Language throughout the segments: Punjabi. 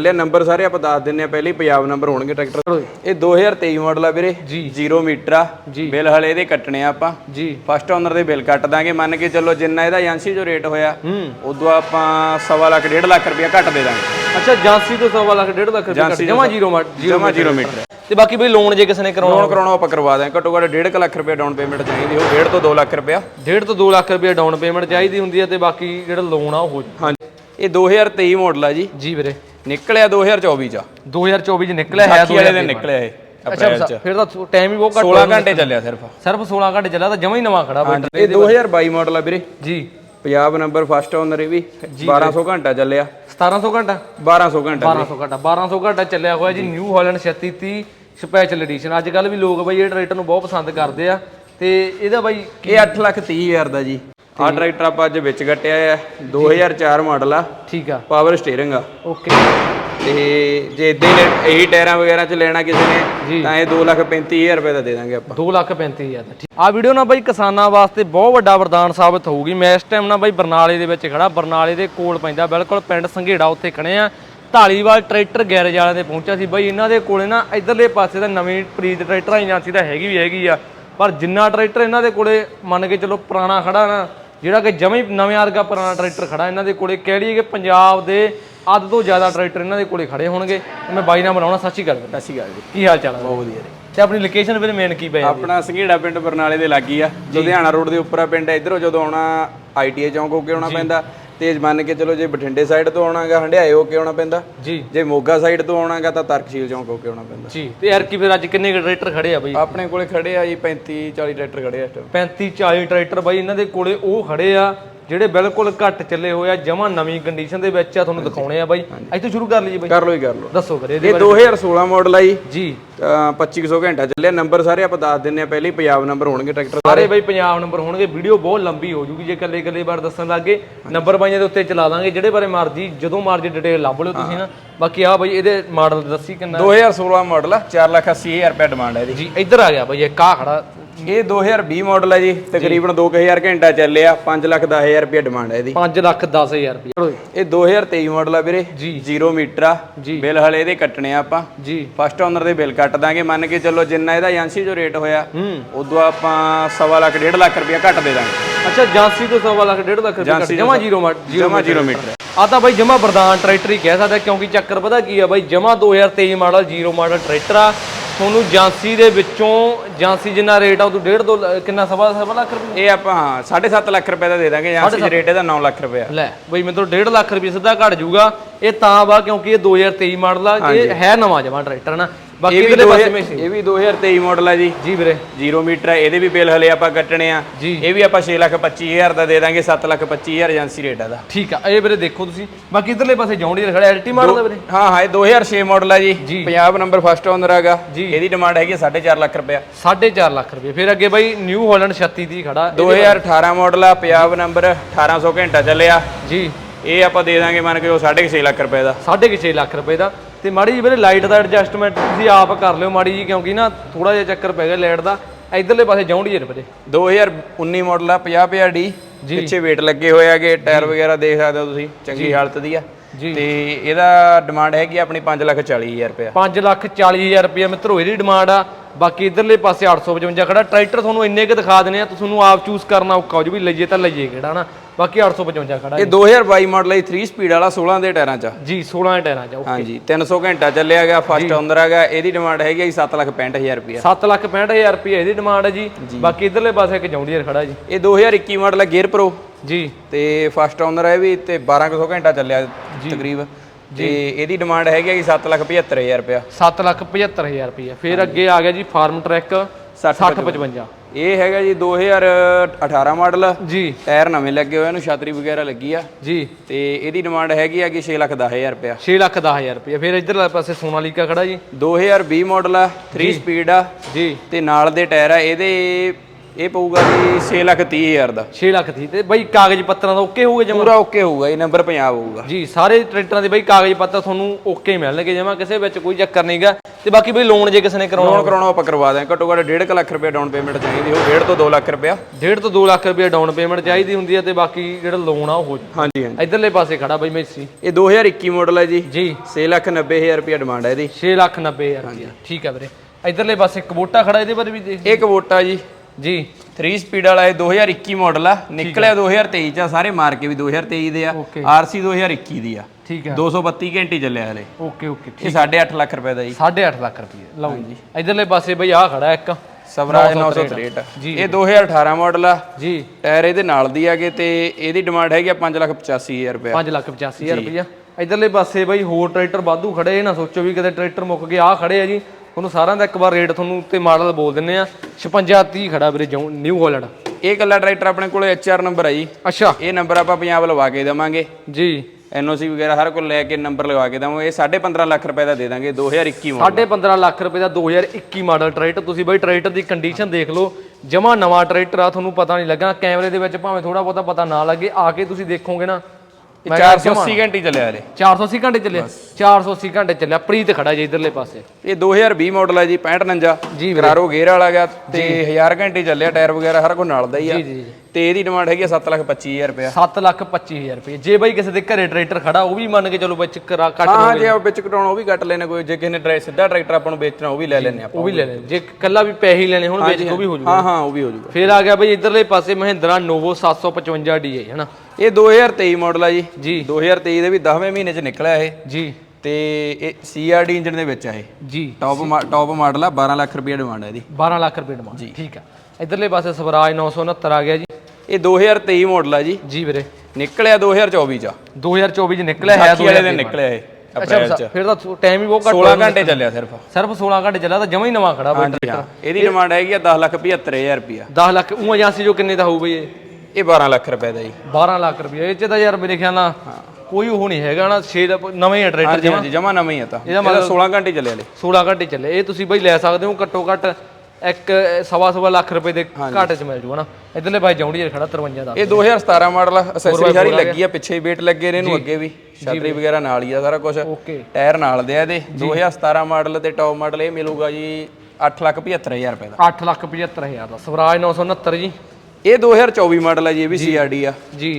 ਲੈ ਨੰਬਰ ਸਾਰੇ ਆਪਾਂ ਦੱਸ ਦਿੰਨੇ ਆ ਪਹਿਲੇ ਹੀ ਪੰਜਾਬ ਨੰਬਰ ਹੋਣਗੇ ਟਰੈਕਟਰ ਇਹ 2023 ਮਾਡਲ ਆ ਵੀਰੇ। ਜੀ। 0 ਮੀਟਰ ਆ। ਬਿੱਲ ਹਲੇ ਇਹਦੇ ਕੱਟਣੇ ਆ ਆਪਾਂ। ਜੀ। ਫਸਟ ਓਨਰ ਦੇ ਬਿੱਲ ਕੱਟ ਦਾਂਗੇ। ਮੰਨ ਕੇ ਚੱਲੋ ਜਿੰਨਾ ਇਹਦਾ ਏਜੰਸੀ ਜੋ ਰੇਟ ਹੋਇਆ ਹੂੰ। ਉਦੋਂ ਆਪਾਂ ਸਵਾ ਲੱਖ ਡੇਢ ਲੱਖ ਰੁਪਇਆ ਘੱਟ ਦੇ ਦਾਂਗੇ। ਅੱਛਾ ਏਜੰਸੀ ਤੋਂ ਸਵਾ ਲੱਖ ਡੇਢ ਲੱਖ ਰੁਪਏ ਜਮਾ ਜ਼ੀਰੋ ਮਾਰ ਜਮਾ 0 ਮੀਟਰ ਤੇ ਬਾਕੀ ਬਈ ਲੋਨ ਜੇ ਕਿਸੇ ਨੇ ਕਰਾਉਣਾ ਲੋਨ ਕਰਾਉਣਾ ਆਪਾਂ ਕਰਵਾ ਦਾਂਗੇ ਘੱਟੋ ਘੱਟ 1.5 ਲੱਖ ਰੁਪਇਆ ਡਾਊਨ ਪੇਮੈਂਟ ਚਾਹੀਦੀ ਉਹ 1.5 ਤੋਂ 2 ਲੱਖ ਰੁਪਇਆ। ਡੇਢ ਤੋਂ 2 ਲੱਖ ਰੁਪਏ ਡਾਊਨ ਪੇਮੈਂਟ ਚਾਹੀਦੀ ਹੁੰਦੀ ਹੈ ਤੇ ਬਾਕੀ ਜਿਹੜਾ ਲੋਨ ਆ ਉਹ ਹੋ ਜਾਊ। ਹਾਂਜੀ। ਇਹ 2023 ਮਾਡਲ ਆ ਜੀ। ਜੀ ਵੀਰੇ। ਨਿਕਲਿਆ 2024 ਚ। 2024 ਚ ਨਿਕਲਿਆ ਹੈ ਸਾਖੀ ਵਾਲੇ ਦਿਨ ਨਿਕਲਿਆ ਇਹ ਅਪ੍ਰੈਲ ਚ। ਫਿਰ ਤਾਂ ਟਾਈਮ ਹੀ ਬਹੁਤ ਘੱਟ 16 ਘੰਟੇ ਚੱਲਿਆ ਸਿਰਫ। ਸਿਰਫ 16 ਘੰਟੇ ਚੱਲਿਆ ਤਾਂ ਜਮਾ ਹੀ ਨਵਾਂ ਖੜਾ ਬਈ ਇਹ 2022 ਮਾਡਲ ਆ ਵੀਰੇ। ਜੀ। ਪੰਜਾਬ ਨੰਬਰ ਫਸਟ ਓਨਰ ਇਹ ਵੀ। 1200 ਘੰਟਾ ਚੱਲਿਆ। 1700 ਘੰਟਾ? 1200 ਘੰਟਾ 1200 ਘੰਟਾ 1200 ਘੰਟਾ ਚੱਲਿਆ ਹੋਇਆ ਜੀ ਨਿਊ ਹਾਲੈਂਡ 3630 ਸਪੈਸ਼ਲ ਐਡੀਸ਼ਨ ਅੱਜ ਕੱਲ ਵੀ ਲੋਕ ਬਈ ਇਹ ਟਰੈਕਟਰ ਨੂੰ ਬਹੁਤ ਪਸੰਦ ਕਰਦੇ ਆ। ਤੇ ਇਹਦਾ ਬਈ ਇਹ 8 ਲੱਖ 30 ਹਜ਼ਾਰ ਦਾ ਜੀ। ਆਹ ਟਰੈਕਟਰ ਆਪਾਂ ਅੱਜ ਵਿੱਚ ਕੱਟਿਆ ਹੈ 2004 ਮਾਡਲ ਆ। ਠੀਕ ਆ। ਪਾਵਰ ਸਟੀਅਰਿੰਗ ਆ। ਓਕੇ। ਤੇ ਜੇ ਇਦਾਂ ਹੀ ਇਹੀ ਟਾਇਰਾਂ ਵਗੈਰਾ ਚ ਲੈਣਾ ਕਿਸੇ ਨੇ। ਤਾਂ ਇਹ 2 ਲੱਖ 35000 ਰੁਪਏ ਦਾ ਦੇ ਦਾਂਗੇ ਆਪਾਂ। 2 ਲੱਖ 35000 ਦਾ ਠੀਕ। ਆ ਵੀਡੀਓ ਨਾ ਬਾਈ ਕਿਸਾਨਾਂ ਵਾਸਤੇ ਬਹੁਤ ਵੱਡਾ ਵਰਦਾਨ ਸਾਬਤ ਹੋਊਗੀ। ਮੈਂ ਇਸ ਟਾਈਮ ਨਾ ਬਾਈ ਬਰਨਾਲੇ ਦੇ ਵਿੱਚ ਖੜਾ ਬਰਨਾਲੇ ਦੇ ਕੋਲ ਪੈਂਦਾ ਬਿਲਕੁਲ ਪਿੰਡ ਸੰਘੇੜਾ ਉੱਥੇ ਖੜੇ ਆ। ਢਾਲੀਵਾਲ ਟਰੈਕਟਰ ਗੈਰੇਜ ਵਾਲਿਆਂ ਦੇ ਪਹੁੰਚਿਆ ਸੀ ਬਾਈ ਇਹਨਾਂ ਦੇ ਕੋਲੇ ਨਾ ਇਧਰਲੇ ਪਾਸੇ ਦਾ ਨਵੀਂ ਪ੍ਰੀਤ ਟਰੈਕਟਰ ਏਜੰਸੀ ਦਾ ਹੈਗੀ ਵੀ ਹੈਗੀ ਆ। ਪਰ ਜਿੰਨਾ ਟਰੈਕਟਰ ਇਹਨਾਂ ਦੇ ਕੋਲੇ ਮੰਨ ਕੇ ਚਲੋ ਪੁਰਾਣਾ ਖੜਾ ਨਾ ਜਿਹੜਾ ਕਿ ਜਮੇ ਨਵੇਂ ਵਰਗਾ ਪੁਰਾਣਾ ਟਰੈਕਟਰ ਖੜਾ ਇਹਨਾਂ ਦੇ ਕੋਲੇ ਕਹਿ ਲਈਏ ਕਿ ਪੰਜਾਬ ਦੇ ਅੱਧ ਤੋਂ ਜ਼ਿਆਦਾ ਟਰੈਕਟਰ ਇਹਨਾਂ ਦੇ ਕੋਲੇ ਖੜੇ ਹੋਣਗੇ। ਮੈਂ ਬਾਈ ਨਾਲ ਬਣਾਉਣਾ ਸੱਚੀ ਗੱਲ ਸ਼੍ਰੀ ਅਕਾਲ ਜੀ ਕੀ ਹਾਲ ਚਾਲ ਹੈ ਬਹੁਤ ਵਧੀਆ ਤੇ ਆਪਣੀ ਲੋਕੇਸ਼ਨ ਵੀਰੇ ਮੇਨ ਕੀ ਪਈ ਆਪਣਾ ਸੰਘੇੜਾ ਪਿੰਡ ਬਰਨਾਲੇ ਦੇ ਲਾਗੀ ਆ। ਲੁਧਿਆਣਾ ਰੋਡ ਦੇ ਉੱਪਰ ਆ ਪਿੰਡ ਇਧਰੋਂ ਜਦੋਂ ਆਉਣਾ ਆਈਟੀਆਈ ਚੌਂਕ ਹੋ ਕੇ ਆਉਣਾ ਪੈਂਦਾ। ਤੇ ਮੰਨ ਕੇ ਚਲੋ ਜੇ ਬਠਿੰਡੇ ਸਾਈਡ ਤੋਂ ਆਉਣਾਗਾ ਹੰਡਿਆਏ ਹੋ ਕੇ ਆਉਣਾ ਪੈਂਦਾ। ਜੀ। ਜੇ ਮੋਗਾ ਸਾਈਡ ਤੋਂ ਆਉਣਾਗਾ ਤਾਂ ਤਰਕਸ਼ੀਲ ਚੌਂਕ ਹੋ ਕੇ ਆਉਣਾ ਪੈਂਦਾ। ਜੀ ਤੇ ਯਾਰ ਕੀ ਫਿਰ ਅੱਜ ਕਿੰਨੇ ਟਰੈਕਟਰ ਖੜੇ ਆ ਬਈ? ਆਪਣੇ ਕੋਲੇ ਖੜੇ ਆ ਜੀ 35 40 ਟਰੈਕਟਰ ਖੜੇ ਆ ਇਸ ਟਾਈਮ 35 40 ਟਰੈਕਟਰ ਬਾਈ ਇਹਨਾਂ ਦੇ ਕੋਲੇ ਉਹ ਖੜੇ ਆ। ਜਿਹੜੇ ਬਿਲਕੁਲ ਘੱਟ ਚੱਲੇ ਹੋਏ ਆ ਜਮਾ ਨਵੀਂ ਕੰਡੀਸ਼ਨ ਦੇ ਵਿੱਚ ਆ ਤੁਹਾਨੂੰ ਦਿਖਾਉਣੇ ਆ ਬਾਈ। ਇੱਥੋਂ ਸ਼ੁਰੂ ਕਰ ਲਈਏ ਬਾਈ। ਕਰ ਲਓ ਹੀ ਕਰ ਲਓ। ਦੱਸੋ ਵੀਰੇ ਇਹਦੇ ਇਹ 2016 ਮਾਡਲ ਆ ਜੀ। ਜੀ। ਤਾਂ 2500 ਘੰਟਾ ਚੱਲਿਆ ਨੰਬਰ ਸਾਰੇ ਆਪਾਂ ਦੱਸ ਦਿੰਨੇ ਆ ਪਹਿਲੇ ਪੰਜਾਬ ਨੰਬਰ ਹੋਣਗੇ ਟਰੈਕਟਰ ਸਾਰੇ ਬਾਈ ਪੰਜਾਬ ਨੰਬਰ ਹੋਣਗੇ ਵੀਡੀਓ ਬਹੁਤ ਲੰਬੀ ਹੋ ਜੂਗੀ ਜੇ ਇਕੱਲੇ ਇਕੱਲੇ ਬਾਰ ਦੱਸਣ ਲੱਗੇ ਨੰਬਰ ਬਾਈਆਂ ਦੇ ਉੱਤੇ ਚਲਾ ਦਾਂਗੇ ਜਿਹੜੇ ਬਾਰੇ ਮਰਜ਼ੀ ਜਦੋਂ ਮਰਜ਼ੀ ਡਿਟੇਲ ਲੱਭ ਲਿਓ ਤੁਸੀਂ ਨਾ। ਬਾਕੀ ਆ ਬਾਈ ਇਹਦੇ ਮਾਡਲ ਦੱਸੀ ਕਿੰਨਾ 2016 ਮਾਡਲ ਆ 480000 ਰੁਪਏ ਡਿਮਾਂਡ ਹੈ ਇਹਦੀ। ਜੀ ਇੱਧਰ ਆ ਗਿਆ ਬਾਈ ਇਹ ਕਾ ਖੜਾ। ਇਹ 2020 ਮਾਡਲ ਹੈ ਜੀ ਤਕਰੀਬਨ 2000 ਘੰਟਾ ਚੱਲਿਆ 5 ਲੱਖ 10000 ਰੁਪਏ ਡਿਮਾਂਡ ਹੈ ਇਹਦੀ। 5 ਲੱਖ 10000 ਰੁਪਏ ਇਹ 2023 ਮਾਡਲ ਆ ਵੀਰੇ ਜੀ। 0 ਮੀਟਰ ਆ। ਬਿੱਲ ਹਲੇ ਇਹਦੇ ਕੱਟਣੇ ਆ ਆਪਾਂ। ਜੀ। ਫਸਟ ਓਨਰ ਦੇ ਬਿੱਲ ਕੱਟ ਦਾਂਗੇ ਮੰਨ ਕੇ ਚੱਲੋ ਜਿੰਨਾ ਇਹਦਾ ਏਜੰਸੀ ਜੋ ਰੇਟ ਹੋਇਆ ਹੂੰ। ਉਦੋਂ ਆਪਾਂ ਸਵਾ ਲੱਖ ਡੇਢ ਲੱਖ ਰੁਪਇਆ ਘੱਟ ਦੇ ਦਾਂਗੇ। ਅੱਛਾ ਏਜੰਸੀ ਤੋਂ ਸਵਾ ਲੱਖ ਡੇਢ ਲੱਖ ਰੁਪਏ ਜਮਾ ਜ਼ੀਰੋ ਜਮਾ 0 ਮੀਟਰ। ਆ ਤਾਂ ਬਾਈ ਜਮਾ ਬਰਦਾਨ ਟਰੈਕਟਰ ਹੀ ਕਹਿ ਸਕਦਾ ਕਿਉਂਕਿ ਚੱਕਰ ਪਤਾ ਕੀ ਆ ਬਾਈ ਜਮਾ 2023 ਮਾਡਲ ਜ਼ੀਰੋ ਮਾਡਲ ਟਰੈਕਟਰ ਆ। ਤੁਹਾਨੂੰ ਏਜੰਸੀ ਦੇ ਵਿੱਚੋਂ ਏਜੰਸੀ ਜਿੰਨਾ ਰੇਟ ਆ ਉਹ ਤੋਂ ਡੇਢ ਦੋ ਲ- ਕਿੰਨਾ ਸਵਾ ਸਵਾ ਲੱਖ ਰੁਪਏ? ਇਹ ਆਪਾਂ ਹਾਂ 7.5 ਲੱਖ ਰੁਪਏ ਦਾ ਦੇ ਦਾਂਗੇ ਏਜੰਸੀ ਦੇ ਰੇਟ ਇਹਦਾ 9 ਲੱਖ ਰੁਪਏ ਲੈ ਬਈ ਮੈਨੂੰ ਡੇਢ ਲੱਖ ਰੁਪਏ ਸਿੱਧਾ ਘਟ ਜਾਊਗਾ ਇਹ ਤਾਂ ਵਾ ਕਿਉਂਕਿ ਇਹ 2023 ਮਾਡਲ ਆ ਇਹ ਹੈ ਨਵਾਂ ਜਮਾ ਟਰੈਕਟਰ ਨਾ। ਬਾਕੀ ਇਹਦੇ ਪਾਸੇ 2000 ਮੈਂ ਇਹ ਵੀ 2023 ਮਾਡਲ ਹੈ ਜੀ। ਜੀ ਵੀਰੇ। 0 ਮੀਟਰ ਹੈ ਇਹਦੇ ਵੀ ਬਿੱਲ ਹਲੇ ਆਪਾਂ ਕੱਟਣੇ ਆ। ਇਹ ਵੀ ਆਪਾਂ 6 ਲੱਖ 25000 ਦਾ ਦੇ ਦਾਂਗੇ 7 ਲੱਖ 25000 ਏਜੰਸੀ ਰੇਟ ਇਹਦਾ। ਠੀਕ ਆ ਇਹ ਵੀਰੇ ਦੇਖੋ ਤੁਸੀਂ। ਬਾਕੀ ਇਧਰਲੇ ਪਾਸੇ ਜੌਂਡੀਅਰ ਖੜਾ ਐਲਟੀ ਮਾਡਲ ਦਾ ਵੀਰੇ। ਹਾਂ ਹਾਂ ਇਹ 2006 ਮਾਡਲ ਹੈ ਜੀ। ਪੰਜਾਬ ਨੰਬਰ ਫਸਟ ਓਨਰ ਹੈਗਾ ਜੀ। ਇਹਦੀ ਡਿਮਾਂਡ ਹੈਗੀ 4.5 ਲੱਖ ਰੁਪਇਆ। 4.5 ਲੱਖ ਰੁਪਏ। ਫਿਰ ਅੱਗੇ ਬਾਈ ਨਿਊ ਹਾਲੈਂਡ 36 ਦੀ ਖੜਾ। 2018 ਮਾਡਲ ਆ ਪੰਜਾਬ ਨੰਬਰ 1800 ਘੰਟਾ ਚੱਲਿਆ। ਜੀ। ਇਹ ਆਪਾਂ ਦੇ ਦਾਂਗੇ ਮੰਨ ਕੇ ਉਹ 6.5 ਲੱਖ ਰੁਪਏ ਦਾ। 6.5 ਲੱਖ ਰੁਪਏ ਦਾ। ਤੇ ਮਾੜੀ ਜੀ ਵੀਰੇ ਲਾਈਟ ਦਾ ਐਡਜਸਟਮੈਂਟ ਤੁਸੀਂ ਆਪ ਕਰ ਲਿਓ ਮਾੜੀ ਜੀ ਕਿਉਂਕਿ ਨਾ ਥੋੜਾ ਜਿਹਾ ਚੱਕਰ ਪੈ ਗਿਆ ਲਾਈਟ ਦਾ। ਇਧਰਲੇ ਪਾਸੇ ਜੌਂਡੀ ਜਰ ਵੀਰੇ। 2019 ਮਾਡਲ ਆ 50 ਡੀ ਪਿੱਛੇ ਵੇਟ ਲੱਗੇ ਹੋਏ ਆਗੇ ਟਾਇਰ ਵਗੈਰਾ ਦੇਖ ਸਕਦੇ ਹੋ ਤੁਸੀਂ ਚੰਗੀ ਹਾਲਤ ਦੀ ਆ। ਜੀ। ਤੇ ਇਹਦਾ ਡਿਮਾਂਡ ਹੈਗੀ ਆਪਣੀ 5 ਲੱਖ 40000 ਰੁਪਇਆ 5 ਲੱਖ 40 ਹਜ਼ਾਰ ਰੁਪਏ ਮਿੱਤਰੋ ਇਹਦੀ ਡਿਮਾਂਡ ਆ। ਬਾਕੀ ਇਧਰਲੇ ਪਾਸੇ 855 ਖੜਾ। ਟਰੈਕਟਰ ਤੁਹਾਨੂੰ ਇੰਨੇ ਕੁ ਦਿਖਾ ਦਿੰਦੇ ਆ ਤੁਹਾਨੂੰ ਆਪ ਚੂਜ਼ ਕਰਨਾ ਔਖਾ ਹੋ ਜੂ ਵੀ ਲਈਏ ਤਾਂ ਲਈਏ ਕਿਹੜਾ ਨਾ। ਬਾਕੀ 855 ਖੜਾ ਇਹ 2022 ਮਾਡਲ ਹੈ 3 ਸਪੀਡ ਵਾਲਾ 16 ਦੇ ਟਾਇਰਾਂ 'ਚ। ਜੀ 16 ਟਾਇਰਾਂ ਚ ਹਾਂਜੀ 300 ਘੰਟਾ ਚੱਲਿਆ ਗਿਆ ਫਸਟ ਓਨਰ ਹੈਗਾ ਇਹਦੀ ਡਿਮਾਂਡ ਹੈਗੀ ਆ 7 ਲੱਖ 65000 ਰੁਪਇਆ। 7 ਲੱਖ 65000 ਰੁਪਏ ਇਹਦੀ ਡਿਮਾਂਡ ਹੈ ਜੀ। ਬਾਕੀ ਇਧਰਲੇ ਪਾਸੇ ਇੱਕ ਜੌਂਡੀਅਰ ਖੜਾ ਜੀ। ਇਹ 2021 ਮਾਡਲ ਹੈ ਗੇਅਰ ਪ੍ਰੋ ਜੀ। ਤੇ ਫਸਟ ਓਨਰ ਹੈ ਵੀ ਤੇ 1200 ਘੰਟਾ ਚੱਲਿਆ ਤਕਰੀਬ। ਤੇ ਇਹਦੀ ਡਿਮਾਂਡ ਹੈਗੀ ਆ 7 ਲੱਖ 75000 ਰੁਪਇਆ। 7 ਲੱਖ 75000 ਰੁਪਏ ਫਿਰ ਅੱਗੇ ਆ ਗਿਆ ਜੀ ਫਾਰਮ ਟਰੈਕ 60 55 ਇਹ ਹੈਗਾ ਜੀ 2018 ਮਾਡਲ। ਜੀ। ਟਾਇਰ ਨਵੇਂ ਲੱਗੇ ਹੋਏ ਇਹਨੂੰ ਛਤਰੀ ਵਗੈਰਾ ਲੱਗੀ ਆ। ਜੀ। ਤੇ ਇਹਦੀ ਡਿਮਾਂਡ ਹੈਗੀ ਆ ਕਿ 6 ਲੱਖ 10000 ਰੁਪਇਆ। 6 ਲੱਖ 10000 ਰੁਪਏ ਫਿਰ ਇਧਰਲੇ ਪਾਸੇ ਸੋਨਾਲੀਕਾ ਖੜਾ ਜੀ। 2020 ਮਾਡਲ ਆ 3 ਸਪੀਡ ਆ। ਜੀ। ਤੇ ਨਾਲ ਦੇ ਟਾਇਰ ਆ ਇਹਦੇ ਇਹ ਪਊਗਾ ਜੀ 6 ਲੱਖ 30 ਹਜ਼ਾਰ ਦਾ। 6 ਲੱਖ ਦੀ ਤੇ ਬਾਈ ਕਾਗਜ਼ ਪੱਤਰਾਂ ਦਾ ਓਕੇ ਹੋਊਗਾ ਜਮਾ? ਪੂਰਾ ਓਕੇ ਹੋਊਗਾ ਇਹ ਨੰਬਰ ਪੰਜਾਬ ਹੋਊਗਾ ਜੀ ਸਾਰੇ ਟਰੈਕਟਰਾਂ ਦੇ ਬਾਈ ਕਾਗਜ਼ ਪੱਤਰ ਤੁਹਾਨੂੰ ਓਕੇ ਮਿਲਣਗੇ ਜਮਾ ਕਿਸੇ ਵਿੱਚ ਕੋਈ ਚੱਕਰ ਨਹੀਂਗਾ ਤੇ ਬਾਕੀ ਬਈ ਲੋਨ ਜੇ ਕਿਸੇ ਨੇ ਕਰਾਉਣਾ ਲੋਨ ਕਰਾਉਣਾ ਆਪਾਂ ਕਰਵਾ ਦਾਂਗੇ ਘੱਟੋ ਘੱਟ 1.5 ਲੱਖ ਰੁਪਏ ਡਾਊਨ ਪੇਮੈਂਟ ਚਾਹੀਦੀ ਉਹ 1.5 ਤੋਂ 2 ਲੱਖ ਰੁਪਏ ਡੇਢ ਤੋਂ 2 ਲੱਖ ਰੁਪਏ ਡਾਊਨ ਪੇਮੈਂਟ ਚਾਹੀਦੀ ਹੁੰਦੀ ਹੈ ਤੇ ਬਾਕੀ ਜਿਹੜਾ ਲੋਨ ਆ ਉਹ ਹੋ ਹਾਂਜੀ ਹਾਂਜੀ। ਇਧਰਲੇ ਪਾਸੇ ਖੜਾ ਬਾਈ ਮੈਸੀ। ਇਹ 2021 ਮਾਡਲ ਹੈ ਜੀ। ਜੀ। 6 ਲੱਖ 90 ਹਜ਼ਾਰ ਰੁਪਏ ਡਿਮਾਂਡ ਹੈ ਇਹਦੀ। 6 ਲੱਖ 90 ਹਜ਼ਾਰ ਠੀਕ ਹੈ ਵੀਰੇ। ਇਧਰਲੇ ਪਾਸੇ ਕਬੋਟਾ ਖੜਾ ਇਹਦੇ ਬਾਰੇ ਵੀ ਦੇਖ ਇਹ ਕਵੋਟਾ ਜੀ। ਜੀ 3 ਸਪੀਡ ਵਾਲਾ ਇਹ 2021 ਮਾਡਲ ਆ। ਨਿਕਲਿਆ 2023 ਚ ਆ ਸਾਰੇ ਮਾਰ ਕੇ ਵੀ 2023 ਦੇ ਆ. ਆਰਸੀ 2021 ਦੀ ਆ। ਠੀਕ ਹੈ 232 ਘੰਟੇ ਚੱਲਿਆ ਹਲੇ। ਓਕੇ ਓਕੇ ਇਹ 8.5 ਲੱਖ ਰੁਪਏ ਦਾ ਜੀ। 8.5 ਲੱਖ ਰੁਪਏ। ਲਓ ਜੀ। ਇਧਰਲੇ ਪਾਸੇ ਬਈ ਆ ਖੜਾ ਇੱਕ। ਸਵਰਾਜ 963 ਜੀ। ਇਹ 2018 ਮਾਡਲ ਆ। ਜੀ। ਟਾਇਰ ਇਹਦੇ ਨਾਲ ਦੀ ਆਗੇ ਤੇ ਇਹਦੀ ਡਿਮਾਂਡ ਹੈਗੀ ਆ 585000 ਰੁਪਏ। 5 ਲੱਖ 85 ਹਜ਼ਾਰ ਰੁਪਇਆ ਇਧਰਲੇ ਪਾਸੇ ਬਈ ਹੋਰ ਟਰੈਕਟਰ ਵਾਧੂ ਖੜੇ ਇਹ ਨਾ ਸੋਚੋ ਵੀ ਕਿਤੇ ਟਰੈਕਟਰ ਮੁੱਕ ਗਿਆ। ਆ ਖੜੇ ਆ ਜੀ। ਤੁਹਾਨੂੰ ਸਾਰਿਆਂ ਦਾ ਇੱਕ ਵਾਰ ਰੇਟ ਤੁਹਾਨੂੰ ਤੇ ਮਾਡਲ ਬੋਲ ਦਿੰਨੇ ਆ 56 30 ਖੜਾ ਵੀਰੇ ਨਿਊ ਹਾਲੈਂਡ ਇਹ ਕੱਲਾ ਟਰੈਕਟਰ ਆਪਣੇ ਕੋਲੇ ਐਚਆਰ ਨੰਬਰ ਆ ਜੀ। ਅੱਛਾ। ਇਹ ਨੰਬਰ ਆਪਾਂ ਪੰਜਾਬ ਲਵਾ ਕੇ ਦੇਵਾਂਗੇ। ਜੀ। ਐਨਓਸੀ ਵਗੈਰਾ ਹਰ ਕੋਲ ਲੈ ਕੇ ਨੰਬਰ ਲਗਾ ਕੇ ਦੇਵਾਂਗੇ। ਇਹ 15.5 ਲੱਖ ਰੁਪਏ ਦਾ ਦੇ ਦਾਂਗੇ 2021 ਮਾਡਲ 15.5 ਲੱਖ ਰੁਪਏ ਦਾ 2021 ਮਾਡਲ ਟਰੈਕਟਰ ਤੁਸੀਂ ਬਈ ਟਰੈਕਟਰ ਦੀ ਕੰਡੀਸ਼ਨ ਦੇਖ ਲਓ। ਜਮਾ ਨਵਾਂ ਟਰੈਕਟਰ ਆ ਤੁਹਾਨੂੰ ਪਤਾ ਨਹੀਂ ਲੱਗਣਾ ਕੈਮਰੇ ਦੇ ਵਿੱਚ ਭਾਵੇਂ ਥੋੜਾ ਬਹੁਤਾ ਪਤਾ ਨਾ ਲੱਗੇ। ਆ ਕੇ ਤੁਸੀਂ ਦੇਖੋਗੇ ਨਾ। ਇਹ 480 ਘੰਟੇ ਚੱਲਿਆ ਹਲੇ 480 ਘੰਟੇ ਚੱਲਿਆ 480 ਘੰਟੇ ਚੱਲਿਆ ਪ੍ਰੀਤ ਖੜਾ ਜੀ ਇਧਰਲੇ ਪਾਸੇ। ਇਹ 2020 ਮਾਡਲ ਹੈ ਜੀ 6549 ਜੀ ਕਰਾਰੋ ਗੇਅਰ ਵਾਲਾ ਗਾ ਤੇ 1000 ਘੰਟੇ ਚੱਲਿਆ ਟਾਇਰ ਵਗੈਰਾ ਹਰ ਕੋ ਨਾਲ ਦਾ ਹੀ ਆ। ਜੀ ਜੀ। ਤੇ ਇਹਦੀ ਡਿਮਾਂਡ ਹੈਗੀ 7,25,000 ਰੁਪਏ 7 ਲੱਖ 25000 ਰੁਪਏ। ਜੇ ਬਾਈ ਕਿਸੇ ਦੇ ਘਰੇ ਟਰੈਕਟਰ ਖੜਾ ਉਹ ਵੀ ਮੰਨ ਕੇ ਚਲੋ ਵਿੱਚ ਕਰਾ ਕੱਟ ਹਾਂ ਹਾਂ ਜੇ ਉਹ ਵਿੱਚ ਕਟਾਉਣਾ ਉਹ ਵੀ ਕੱਟ ਲੈਣੇ ਕੋਈ। ਜੇ ਕਿਸੇ ਨੇ ਡਰਾਈ ਸਿੱਧਾ ਟਰੈਕਟਰ ਆਪਾਂ ਨੂੰ ਵੇਚਣਾ ਉਹ ਵੀ ਲੈ ਲੈਣੇ ਆਪਾਂ ਉਹ ਵੀ ਲੈ ਲੈ ਜੇ ਕੱਲਾ ਵੀ ਪੈਸੇ ਹੀ ਲੈਣੇ ਹੁਣ ਵਿੱਚ ਉਹ ਵੀ ਹੋ ਜੂਗਾ ਹਾਂ ਹਾਂ ਉਹ ਵੀ ਹੋ ਜਾਊਗਾ। ਫਿਰ ਆ ਗਿਆ ਬਾਈ ਇਧਰਲੇ ਪਾਸੇ ਮਹਿੰਦਰਾ ਨੋਵੋ 755 ਡੀ ਹੈ ਹਨਾ? ਇਹ 2023 ਮਾਡਲ ਆ ਜੀ। ਜੀ। 2023 ਦੇ ਵੀ 10ਵੇਂ ਮਹੀਨੇ ਚ ਨਿਕਲਿਆ ਇਹ। ਜੀ। ਤੇ ਇਹ ਸੀਆਰਡੀ ਇੰਜਨ ਦੇ ਵਿੱਚ ਆ ਇਹ। ਜੀ। ਟੌਪ ਟੌਪ ਮਾਡਲ ਆ 12 ਲੱਖ ਰੁਪਏ ਡਿਮਾਂਡ ਹੈ ਇਹਦੀ। 12 ਲੱਖ ਰੁਪਏ ਡਿਮਾਂਡ ਠੀਕ ਆ। ਇਧਰਲੇ ਪਾਸੇ ਸਵਰਾਜ 969 ਆ ਗਿਆ ਜੀ। ਇਹ 2023 ਮਾਡਲ ਆ ਜੀ। ਜੀ ਵੀਰੇ। ਨਿਕਲਿਆ 2024 ਚ। 2024 ਚ ਨਿਕਲਿਆ ਹੈ ਸਾਖੀ ਵਾਲੇ ਦਿਨ ਨਿਕਲਿਆ ਇਹ ਅਪ੍ਰੈਲ ਚ। ਫਿਰ ਤਾਂ ਟਾਈਮ ਹੀ ਬਹੁਤ ਘੱਟ 16 ਘੰਟੇ ਚੱਲਿਆ ਸਿਰਫ। ਸਿਰਫ 16 ਘੰਟੇ ਚੱਲਿਆ ਤਾਂ ਜਮਾ ਹੀ ਨਵਾਂ ਖੜਾ ਬਾਈ ਇਹਦੀ ਡਿਮਾਂਡ ਹੈਗੀ ਆ 10 ਲੱਖ 75000 ਰੁਪਿਆ 10 ਲੱਖ ਉਹ ਏਜੰਸੀ ਜੋ ਕਿੰਨੇ ਦਾ ਹੋਊ ਬਈ ਇਹ? ਇਹ 12 ਲੱਖ ਰੁਪਏ ਦਾ ਜੀ। 12 ਲੱਖ ਰੁਪਏ ਇਹ ਚ ਤਾਂ ਯਾਰ ਮੇਰੇ ਖਿਆਲ ਨਾਲ ਕੋਈ ਉਹ ਨਹੀਂ ਹੈਗਾ ਨਾ 6 ਦਾ ਨਵੇਂ ਹੀ ਟਰੈਕਟਰ ਹਾਂਜੀ ਜਮਾ। ਨਵਾਂ ਹੀ ਆ ਤਾਂ। ਇਹਦਾ ਇਹਦਾ 16 ਘੰਟੇ ਚੱਲਿਆ ਹਲੇ। 16 ਘੰਟੇ ਚੱਲੇ। ਇਹ ਤੁਸੀਂ ਬਈ ਲੈ ਸਕਦੇ ਹੋ ਘੱਟੋ ਘੱਟ ਇੱਕ ਸਵਾ ਸਵਾ ਲੱਖ ਰੁਪਏ ਦੇ ਘਾਟੇ ਚ ਮਿਲ ਜੂ ਹਨਾ? ਇਧਰਲੇ ਬਾਈ ਜੌਂਡੀ ਖੜਾ 53 ਦਾ। ਇਹ 2017 ਮਾਡਲ ਆ ਅਸੈਸਰੀ ਸਾਰੀ ਲੱਗੀ ਆ ਪਿੱਛੇ ਹੀ ਵੇਟ ਲੱਗੇ ਨੇ ਇਹਨੂੰ ਅੱਗੇ ਵੀ ਛਤਰੀ ਵਗੈਰਾ ਨਾਲ ਹੀ ਆ ਸਾਰਾ ਕੁਝ ਟਾਇਰ ਨਾਲ ਦੇ ਆ ਇਹਦੇ। 2017 ਮਾਡਲ ਤੇ ਟੌਪ ਮਾਡਲ ਇਹ ਮਿਲੂਗਾ ਜੀ 875000 ਰੁਪਏ ਦਾ। 8 ਲੱਖ 75000 ਦਾ। ਸਵਰਾਜ 969 ਜੀ। ਇਹ 2024 ਮਾਡਲ ਆ ਜੀ ਇਹ ਵੀ ਸੀਆਰਡੀ ਆ। ਜੀ।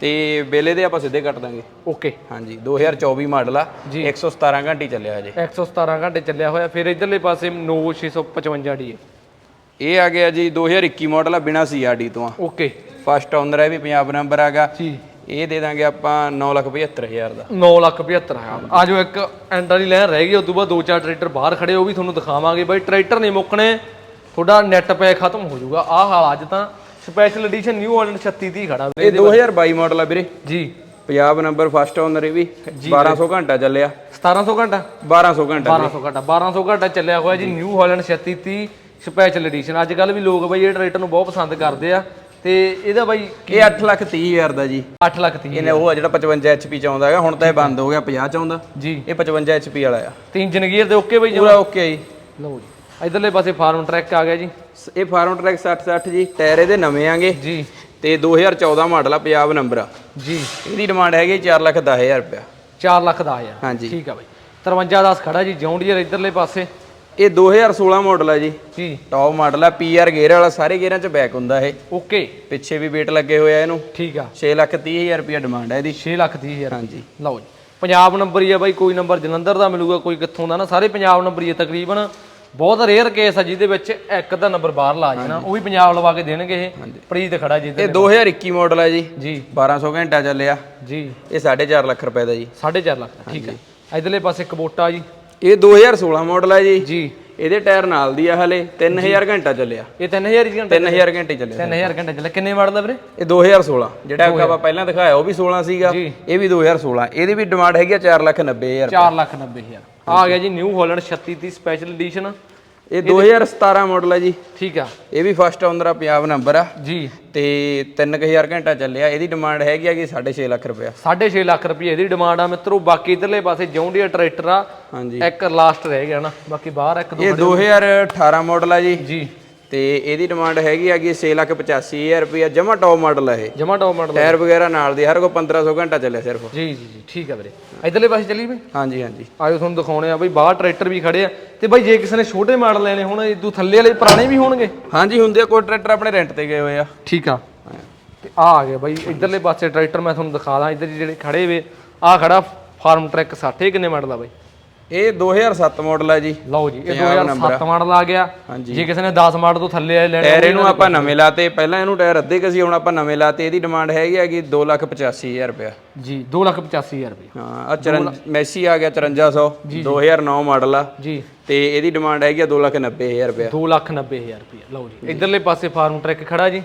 ਤੇ ਬੇਲੇ ਦੇ ਆਪਾਂ ਸਿੱਧੇ ਕੱਟ ਦਾਂਗੇ। ਓਕੇ। ਹਾਂਜੀ 2024 ਮਾਡਲ ਆ 117 ਘੰਟੇ ਚੱਲਿਆ ਹਜੇ। 117 ਘੰਟੇ ਚੱਲਿਆ ਹੋਇਆ ਫਿਰ ਇਧਰਲੇ ਪਾਸੇ ਨੋਵੋ 655 ਡੀ ਇਹ ਆ ਗਿਆ ਜੀ 2021 ਮਾਡਲ ਆ ਬਿਨਾ ਸੀਆਰਡੀ ਤੋਂ ਆ। ਓਕੇ। ਫਸਟ ਓਨਰ ਹੈ ਵੀ ਪੰਜਾਬ ਨੰਬਰ ਹੈਗਾ ਜੀ। ਇਹ ਦੇ ਦਾਂਗੇ ਆਪਾਂ 975000 ਦਾ। 9 ਲੱਖ 75 ਹਜ਼ਾਰ। ਆ ਜੋ ਇੱਕ ਐਂਡ ਵਾਲੀ ਲਾਈਨ ਰਹਿ ਗਈ ਉਸ ਤੋਂ ਬਾਅਦ ਦੋ ਚਾਰ ਟਰੈਕਟਰ ਬਾਹਰ ਖੜੇ ਉਹ ਵੀ ਤੁਹਾਨੂੰ ਦਿਖਾਵਾਂਗੇ। ਬਾਈ ਟਰੈਕਟਰ ਨਹੀਂ ਮੁੱਕਣੇ ਤੁਹਾਡਾ ਨੈਟ ਪੈਕ ਖਤਮ ਹੋ ਜਾਊਗਾ। ਆਹ ਹਾਲ ਅੱਜ ਤਾਂ ਸਪੈਸ਼ਲ ਐਡੀਸ਼ਨ ਨਿਊ ਹਾਲੈਂਡ 36 ਦੀ ਖੜਾ ਵੀਰੇ ਇਹ 2022 ਮਾਡਲ ਆ ਵੀਰੇ। ਜੀ। ਪੰਜਾਬ ਨੰਬਰ ਫਸਟ ਓਨਰ ਇਹ ਵੀ। 1200 ਘੰਟਾ ਚੱਲਿਆ। 1700 ਘੰਟਾ? 1200 ਘੰਟਾ 1200 ਘੰਟਾ 1200 ਘੰਟਾ ਚੱਲਿਆ ਹੋਇਆ ਜੀ। ਨਿਊ ਹਾਲੈਂਡ 3630 ਸਪੈਸ਼ਲ ਐਡੀਸ਼ਨ ਅੱਜ ਕੱਲ ਵੀ ਲੋਕ ਬਾਈ ਇਹ ਟਰੈਕਟਰ ਨੂੰ ਬਹੁਤ ਪਸੰਦ ਕਰਦੇ ਆ। ਤੇ ਇਹਦਾ ਬਾਈ ਇਹ 8 ਲੱਖ 30 ਹਜ਼ਾਰ ਦਾ ਜੀ। 8 ਲੱਖ 30 ਇਹਨੇ ਉਹ ਆ ਜਿਹੜਾ 55 HP ਚ ਆਉਂਦਾ ਹੈਗਾ। ਹੁਣ ਤਾਂ ਇਹ ਬੰਦ ਹੋ ਗਿਆ 50 ਚ ਆਉਂਦਾ। ਜੀ। ਇਹ 55 HP ਵਾਲਾ ਆ। ਤੇ ਇੰਜਨ ਗੀਅਰ ਦੇ ਓਕੇ ਬਾਈ ਪੂਰਾ ਓਕੇ ਜੀ। ਲਓ ਜੀ। ਇਧਰਲੇ ਪਾਸੇ ਫਾਰਮ ਟਰੈਕ ਆ ਗਿਆ ਜੀ। ਇਹ ਫਾਰਮ ਟਰੈਕ 60 60 ਜੀ ਟਾਇਰ ਇਹਦੇ ਨਵੇਂ ਆਂਗੇ। ਜੀ। ਤੇ 2014 ਮਾਡਲ ਆ ਪੰਜਾਬ ਨੰਬਰ ਆ। ਜੀ। ਇਹਦੀ ਡਿਮਾਂਡ ਹੈਗੀ 4 ਲੱਖ 10 ਹਜ਼ਾਰ ਰੁਪਇਆ। 4 ਲੱਖ ਦਾ ਹਜ਼ਾਰ। ਹਾਂਜੀ। ਠੀਕ ਆ ਬਾਈ। 53 10 ਖੜਾ ਜੀ ਜੌਂਡੀਅਰ ਇਧਰਲੇ ਪਾਸੇ। ਇਹ 2016 ਮਾਡਲ ਆ ਜੀ। ਜੀ। ਟੌਪ ਮਾਡਲ ਆ ਪੀਆਰ ਗੇਅਰ ਵਾਲਾ ਸਾਰੇ ਗੇਅਰਾਂ 'ਚ ਬੈਕ ਹੁੰਦਾ ਇਹ। ਓਕੇ। ਪਿੱਛੇ ਵੀ ਵੇਟ ਲੱਗੇ ਹੋਏ ਆ ਇਹਨੂੰ। ਠੀਕ ਆ। 6 ਲੱਖ 30 ਹਜ਼ਾਰ ਰੁਪਇਆ ਡਿਮਾਂਡ ਹੈ ਇਹਦੀ। 6 ਲੱਖ 30 ਹਜ਼ਾਰ। ਹਾਂਜੀ। ਲਓ ਜੀ। ਪੰਜਾਬ ਨੰਬਰ ਹੀ ਆ ਬਾਈ ਕੋਈ ਨੰਬਰ ਜਲੰਧਰ ਦਾ ਮਿਲੂਗਾ ਕੋਈ ਕਿੱਥੋਂ ਦਾ ਨਾ ਸਾਰੇ ਪੰਜਾਬ ਨੰਬਰ ਹੀ ਆ ਤਕਰੀਬਨ। ਬਹੁਤ ਰੇਅਰ ਕੇਸ ਆ ਜਿਹਦੇ ਵਿੱਚ ਇੱਕ ਦਾ ਨੰਬਰ ਬਾਹਰ ਲਾ ਜਾਣਾ ਉਹ ਵੀ ਪੰਜਾਬ ਲਵਾ ਕੇ ਦੇਣਗੇ ਇਹ। ਪ੍ਰੀਤ ਖੜਾ ਜੀ ਇਹ 2021 ਮਾਡਲ ਹੈ ਜੀ। ਜੀ। 1200 ਘੰਟਾ ਚੱਲਿਆ। ਜੀ। ਇਹ 4.5 ਲੱਖ ਰੁਪਏ ਦਾ ਜੀ। 4.5 ਲੱਖ ਠੀਕ ਹੈ। ਇਧਰਲੇ ਪਾਸੇ ਕਬੋਟਾ ਜੀ। ਇਹ 2016 ਮਾਡਲ ਹੈ ਜੀ। ਜੀ। ਇਹਦੇ ਟਾਇਰ ਨਾਲ ਦੀ ਆ ਹਲੇ 3000 ਘੰਟਾ ਚੱਲਿਆ। ਇਹ 3000 ਹੀ ਘੰਟੇ 3000 ਘੰਟੇ ਚੱਲਿਆ। 3000 ਘੰਟੇ ਚੱਲੇ ਕਿੰਨੇ ਮਾਡਲ ਦਾ ਵੀਰੇ? ਇਹ 2016 ਜਿਹੜਾ ਆਪਾਂ ਪਹਿਲਾਂ ਦਿਖਾਇਆ ਉਹ ਵੀ 16 ਸੀਗਾ। ਇਹ ਵੀ 2016 ਇਹਦੀ ਵੀ ਡਿਮਾਂਡ ਹੈਗੀ ਆ 4 ਲੱਖ 90 ਹਜ਼ਾਰ 4 ਲੱਖ 90 ਹਜ਼ਾਰ। ਆ ਗਿਆ ਜੀ ਨਿਊ ਹਾਲੈਂਡ 36 ਦੀ ਸਪੈਸ਼ਲ ਐਡੀਸ਼ਨ ਇਹ 2017 ਮਾਡਲ ਹੈ ਜੀ। ਠੀਕ ਆ। ਇਹ ਵੀ ਫਸਟ ਓਨਰ ਆ ਪੰਜਾਬ ਨੰਬਰ ਆ। ਜੀ। ਤੇ 3000 ਘੰਟਾ ਚੱਲਿਆ। ਇਹਦੀ ਡਿਮਾਂਡ ਹੈਗੀ ਆ ਕਿ 6.5 ਲੱਖ ਰੁਪਇਆ। 6.5 ਲੱਖ ਰੁਪਏ ਇਹਦੀ ਡਿਮਾਂਡ ਆ ਮਿੱਤਰੋ। ਬਾਕੀ ਇਧਰਲੇ ਪਾਸੇ ਜੌਂਡੀਅਰ ਟਰੈਕਟਰ ਆ ਹਾਂਜੀ। ਇੱਕ ਲਾਸਟ ਰਹਿ ਗਿਆ ਨਾ। ਬਾਕੀ ਬਾਹਰ ਇੱਕ ਦੋ ਇਹ 2018 ਮਾਡਲ ਆ ਜੀ। ਜੀ। ਤੇ ਇਹਦੀ ਡਿਮਾਂਡ ਹੈਗੀ ਹੈਗੀ 685000 ਰੁਪਇਆ ਜਮਾ ਟੌਪ ਮਾਡਲ ਹੈ ਇਹ। ਜਮਾ ਟੌਪ ਮਾਡਲ ਟਾਇਰ ਵਗੈਰਾ ਨਾਲ ਦੇ ਹਰ ਕੋ 1500 ਘੰਟਾ ਚੱਲਿਆ ਸਿਰਫ। ਜੀ ਜੀ ਜੀ ਠੀਕ ਹੈ ਵੀਰੇ। ਇਧਰਲੇ ਪਾਸੇ ਚੱਲੀ ਬਈ। ਹਾਂਜੀ ਹਾਂਜੀ। ਆਇਓ ਤੁਹਾਨੂੰ ਦਿਖਾਉਣੇ ਆ ਬਈ ਬਾਹਰ ਟਰੈਕਟਰ ਵੀ ਖੜੇ ਆ। ਤੇ ਬਈ ਜੇ ਕਿਸੇ ਨੇ ਛੋਟੇ ਮਾਡਲ ਲੈਣੇ ਹੁਣ ਇਦੋਂ ਥੱਲੇ ਵਾਲੇ ਪੁਰਾਣੇ ਵੀ ਹੋਣਗੇ? ਹਾਂਜੀ ਹੁੰਦੇ ਆ ਕੋਈ ਟਰੈਕਟਰ ਆਪਣੇ ਰੈਂਟ ਤੇ ਗਏ ਹੋਏ ਆ। ਠੀਕ ਆ। ਤੇ ਆ ਆ ਗਿਆ ਬਈ ਇਧਰਲੇ ਪਾਸੇ ਟਰੈਕਟਰ ਮੈਂ ਤੁਹਾਨੂੰ ਦਿਖਾ ਦਾਂ ਇਧਰ ਜਿਹੜੇ ਖੜੇ ਵੇ ਆ ਖੜਾ ਫਾਰਮ ਟਰੈਕ 60 ਇਹ ਕਿੰਨੇ ਮਾਡਲ ਆ ਬਈ? ਇਹ 2007 ਮਾਡਲ ਹੈ ਜੀ। ਲਓ ਜੀ ਇਹ ਪੰਜਾਬ number 2007 ਮਾਡਲ ਆ ਗਿਆ। ਜੇ ਕਿਸੇ ਨੇ 10 ਮਾਡਲ ਤੋਂ ਥੱਲੇ ਆਏ ਲੈਣੇ ਟਾਇਰ ਇਹਨੂੰ ਆਪਾਂ ਨਵੇਂ ਲਾਤੇ। ਪਹਿਲਾਂ ਇਹਨੂੰ ਟਾਇਰ ਅੱਧੇ ਕਸੀ ਹੁਣ ਆਪਾਂ ਨਵੇਂ ਲਾਤੇ। ਇਹਦੀ ਡਿਮਾਂਡ ਹੈਗੀ ਹੈਗੀ 285000 ਰੁਪਇਆ। ਜੀ 285000 ਰੁਪਏ ਹਾਂ ਆ ਮੈਸੀ ਆ ਗਿਆ 5400 2009 ਮਾਡਲ ਆ। ਜੀ। ਤੇ ਇਹਦੀ ਡਿਮਾਂਡ ਹੈਗੀ ਆ 290000 ਰੁਪਇਆ। 290000 ਰੁਪਏ ਲਓ ਜੀ ਇਧਰਲੇ ਪਾਸੇ ਫਾਰਮ ਟਰੈਕ ਖੜਾ ਜੀ।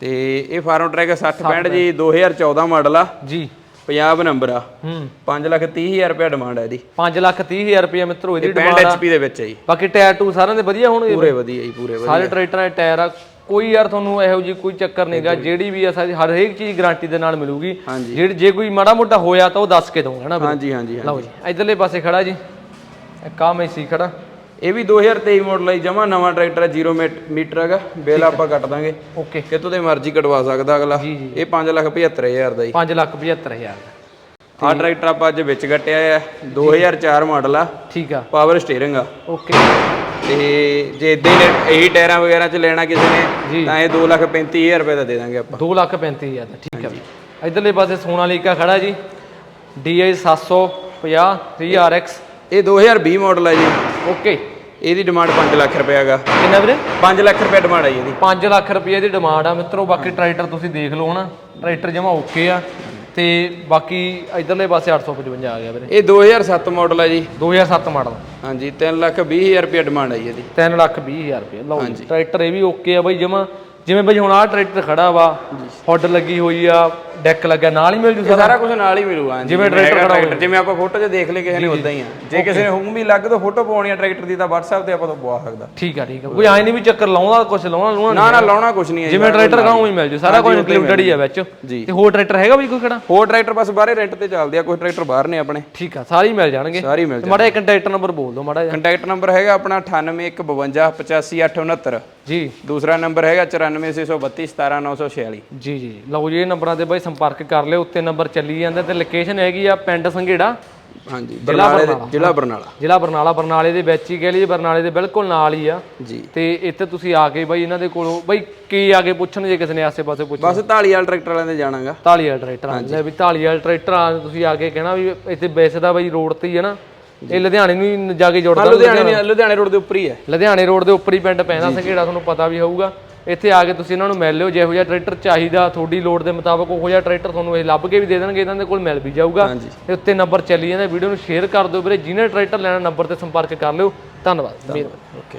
ਤੇ ਇਹ ਫਾਰਮ ਟਰੈਕ 60 65 ਜੀ 2014 ਮਾਡਲ ਆ। ਜੀ। ਪੰਜਾਬ ਨੰਬਰ ਆ। ਹੂੰ। 530000 ਰੁਪਇਆ ਡਿਮਾਂਡ ਹੈ ਇਹਦੀ। 530000 ਰੁਪਏ ਮਿੱਤਰੋ ਇਹਦੀ 65 ਡਿਮਾਂਡ ਆ। HP ਦੇ ਵਿੱਚ ਹੈ ਜੀ। ਬਾਕੀ ਟਾਇਰ ਟੂ ਸਾਰਿਆਂ ਦੇ ਵਧੀਆ ਹੋਣਗੇ ਪੂਰੇ ਵਧੀਆ ਜੀ ਪੂਰੇ ਵਧੀਆ। ਸਾਰੇ ਟਰੈਕਟਰਾਂ ਦੇ ਟਾਇਰ ਆ। ਕੋਈ ਯਾਰ ਤੁਹਾਨੂੰ ਇਹੋ ਜੀ ਕੋਈ ਚੱਕਰ ਨਹੀਂਗਾ ਜਿਹੜੀ ਵੀ ਆ ਸਾਰੀ ਹਰ ਇੱਕ ਚੀਜ਼ ਗਾਰੰਟੀ ਦੇ ਨਾਲ ਮਿਲੂਗੀ। ਜਿਹੜੀ ਜੇ ਕੋਈ ਮਾੜਾ ਮੋਟਾ ਹੋਇਆ ਤਾਂ ਉਹ ਦੱਸ ਕੇ ਦਊਂਗਾ ਨਾ। ਹਾਂਜੀ ਹਾਂਜੀ। ਲਓ ਜੀ ਇਧਰਲੇ ਪਾਸੇ ਖੜਾ ਜੀ। ਇੱਕ ਆ ਮੈਸੀ ਖੜਾ। ਇਹ ਵੀ 2023 ਮਾਡਲ ਹੈ ਜਮਾ ਨਵਾਂ ਟਰੈਕਟਰ ਹੈ 0 ਮੀਟਰ ਹੈਗਾ ਬਿੱਲ ਆਪਾਂ ਕੱਟ ਦਾਂਗੇ। ਓਕੇ। ਕਿਤੋਂ ਤੇ ਮਰਜ਼ੀ ਕਟਵਾ ਸਕਦਾ ਅਗਲਾ। ਇਹ 575000 ਦਾ ਜੀ। 575000 ਆਹ ਟਰੈਕਟਰ ਆਪਾਂ ਅੱਜ ਵਿੱਚ ਕੱਟਿਆ ਹੈ। 2004 ਮਾਡਲ ਆ। ਠੀਕ ਆ। ਪਾਵਰ ਸਟੀਅਰਿੰਗ ਆ। ਓਕੇ। ਤੇ ਜੇ ਇਦਾਂ ਹੀ ਇਹੀ ਟਾਇਰਾਂ ਵਗੈਰਾ ਚ ਲੈਣਾ ਕਿਸੇ ਨੇ ਤਾਂ ਇਹ 235000 ਰੁਪਏ ਦਾ ਦੇ ਦਾਂਗੇ ਆਪਾਂ। 235000 ਦਾ ਠੀਕ ਆ। ਇਧਰਲੇ ਪਾਸੇ ਸੋਨਾਲੀਕਾ ਖੜਾ ਜੀ। DI 750 3RX ਇਹ 2020 ਮਾਡਲ ਹੈ ਜੀ। ਓਕੇ। ਇਹਦੀ ਡਿਮਾਂਡ 5 ਲੱਖ ਰੁਪਏ ਹੈਗਾ। ਕਿੰਨਾ ਵੀਰੇ? 5 ਲੱਖ ਰੁਪਏ ਡਿਮਾਂਡ ਜੀ ਇਹਦੀ। 5 ਲੱਖ ਰੁਪਏ ਦੀ ਡਿਮਾਂਡ ਆ ਮਿੱਤਰੋ ਬਾਕੀ ਟਰੈਕਟਰ ਤੁਸੀਂ ਦੇਖ ਲਓ ਹਨਾ। ਟਰੈਕਟਰ ਜਮਾ ਓਕੇ ਆ। ਤੇ ਬਾਕੀ ਇਧਰਲੇ ਪਾਸੇ 855 ਆ ਗਿਆ ਵੀਰੇ। ਇਹ 2007 ਮਾਡਲ ਹੈ ਜੀ। 2007 ਮਾਡਲ ਹਾਂਜੀ 3 ਲੱਖ 20000 ਰੁਪਏ ਡਿਮਾਂਡ ਹੈ ਜੀ ਇਹਦੀ। 3 ਲੱਖ 20000 ਰੁਪਏ। ਲਓ ਟਰੈਕਟਰ ਇਹ ਵੀ ਓਕੇ ਆ ਬਾਈ ਜਮਾ। ਜਿਵੇਂ ਬਾਈ ਹੁਣ ਆਹ ਟਰੈਕਟਰ ਖੜਾ ਵਾ ਹੁੱਡ ਲੱਗੀ ਹੋਈ ਆ ਡੈਕ ਲੱਗਿਆ ਨਾਲ ਹੀ ਮਿਲ ਜੂ ਸਾਰਾ ਸਾਰਾ? ਕੁਝ ਨਾਲ ਹੀ ਮਿਲੂਗਾ ਜਿਵੇਂ ਟਰੈਕਟਰ ਖੜਾ ਟਰੈਕਟਰ ਜਿਵੇਂ ਆਪਾਂ ਫੋਟੋ 'ਚ ਦੇਖ ਲਏ ਕਿਸੇ ਨੇ ਉਦਾਂ ਹੀ ਆ। ਜੇ ਕਿਸੇ ਨੇ ਹੁਕਮ ਵੀ ਲੱਗ ਤੋਂ ਫੋਟੋ ਪਾਉਣੀ ਆ ਟਰੈਕਟਰ ਦੀ ਤਾਂ WhatsApp ਤੇ ਆਪਾਂ ਤੋਂ ਪਵਾ ਸਕਦਾ। ਠੀਕ ਆ ਠੀਕ ਆ। ਕੋਈ ਐ ਨਹੀਂ ਵੀ ਚੱਕਰ ਲਾਉਂਦਾ ਕੁਝ ਲਾਉਣਾ ਲਾਉਣਾ ਨਾ ਨਾ ਲਾਉਣਾ ਕੁਝ ਨਹੀਂ ਹੈ ਜਿਵੇਂ ਟਰੈਕਟਰ ਕਹਾਂ ਉਵੇਂ ਮਿਲ ਜੂ ਸਾਰਾ ਕੁਝ ਇਨਕਲੂਡਡ ਹੀ ਆ ਵਿੱਚ। ਤੇ ਹੋਰ ਟਰੈਕਟਰ ਹੈਗਾ ਬਈ ਕੋਈ ਖੜਾ? ਹੋਰ ਟਰੈਕਟਰ ਬਸ ਬਾਹਰੇ ਰੈਂਟ ਤੇ ਚੱਲਦੇ ਆ ਕੋਈ ਟਰੈਕਟਰ ਬਾਹਰ ਨੇ ਆਪਣੇ। ਠੀਕ ਆ ਸਾਰੇ ਹੀ ਮਿਲ ਜਾਣਗੇ। ਸਾਰੇ ਹੀ ਮਿਲ ਤੇ ਮਾੜਾ ਜਿਹਾ ਕੰਟੈਕਟ ਨੰਬਰ ਬੋਲ ਦਿਓ ਮਾੜਾ ਜਿਹਾ। ਕੰਟੈਕਟ ਨੰਬਰ ਹੈਗਾ ਆਪਣਾ 9815585869 ਜੀ। ਦੂਸਰਾ ਨੰਬਰ ਹੈਗਾ 9463217946 ਜੀ ਜੀ। ਲਓ ਜੀ ਇਹ ਨੰਬਰਾਂ ਤੇ ਬਾਈ ਸੰਪਰਕ ਕਰ ਲਿਓ ਉੱਤੇ ਨੰਬਰ ਚੱਲੀ ਜਾਂਦਾ ਤੇ ਲੋਕੇਸ਼ਨ ਹੈਗੀ ਆ ਪਿੰਡ ਸੰਘੇੜਾ। ਹਾਂਜੀ ਬਰਨਾਲੇ ਦੇ ਜ਼ਿਲ੍ਹਾ ਬਰਨਾਲਾ। ਜ਼ਿਲ੍ਹਾ ਬਰਨਾਲਾ ਬਰਨਾਲੇ ਦੇ ਵਿੱਚ ਹੀ ਕਹਿ ਲਈਏ ਬਰਨਾਲੇ ਦੇ ਬਿਲਕੁਲ ਨਾਲ ਹੀ ਆ। ਜੀ। ਤੇ ਇੱਥੇ ਤੁਸੀਂ ਆ ਕੇ ਬਾਈ ਇਹਨਾਂ ਦੇ ਕੋਲੋਂ ਬਾਈ ਕੀ ਆ ਕੇ ਪੁੱਛਣ ਜੇ ਕਿਸੇ ਨੇ ਆਸੇ-ਪਾਸੇ ਪੁੱਛ ਬਸ ਢਾਲੀ ਵਾਲ ਟਰੈਕਟਰ ਵਾਲਿਆਂ ਦੇ ਜਾਣਾਗਾ। ਢਾਲੀ ਵਾਲਾ ਟਰੈਕਟਰ ਆ ਲੈ ਵੀ ਢਾਲੀ ਵਾਲਾ ਟਰੈਕਟਰ ਆ ਤੁਸੀਂ ਆ ਕੇ ਕਹਿਣਾ ਵੀ ਇੱਥੇ ਬੈਸਦਾ ਬਾਈ ਰੋਡ ਤੇ ਹੀ ਹੈ ਨਾ। ਇਹ ਲੁਧਿਆਣੇ ਨੂੰ ਹੀ ਜਾ ਕੇ ਜੁੜਦਾ ਲੁਧਿਆਣੇ ਨਹੀਂ ਲੁਧਿਆਣੇ ਰੋਡ ਦੇ ਉੱਪਰ ਹੀ ਹੈ। ਲੁਧਿਆਣੇ ਰੋਡ ਦੇ ਉੱਪਰ ਹੀ ਪਿੰਡ ਪੈਂਦਾ ਸੰਘੇੜਾ ਤੁਹਾਨੂੰ ਪਤਾ ਵੀ ਹੋਊਗਾ। ਇੱਥੇ ਆ ਕੇ ਤੁਸੀਂ ਇਹਨਾਂ ਨੂੰ ਮਿਲ ਲਿਓ ਜਿਹੋ ਜਿਹਾ ਟਰੈਕਟਰ ਚਾਹੀਦਾ ਤੁਹਾਡੀ ਲੋੜ ਦੇ ਮੁਤਾਬਕ ਉਹੋ ਜਿਹਾ ਟਰੈਕਟਰ ਤੁਹਾਨੂੰ ਇਹ ਲੱਭ ਕੇ ਵੀ ਦੇ ਦੇਣਗੇ ਇਹਨਾਂ ਦੇ ਕੋਲ ਮਿਲ ਵੀ ਜਾਊਗਾ। ਤੇ ਉੱਤੇ ਨੰਬਰ ਚੱਲੀ ਜਾਂਦਾ ਵੀਡੀਓ ਨੂੰ ਸ਼ੇਅਰ ਕਰ ਦਿਓ ਵੀਰੇ ਜਿਹਨੇ ਟਰੈਕਟਰ ਲੈਣਾ ਨੰਬਰ ਤੇ ਸੰਪਰਕ ਕਰ ਲਿਓ। ਧੰਨਵਾਦ। ਮਿਹਰਬਾਨੀ ਓਕੇ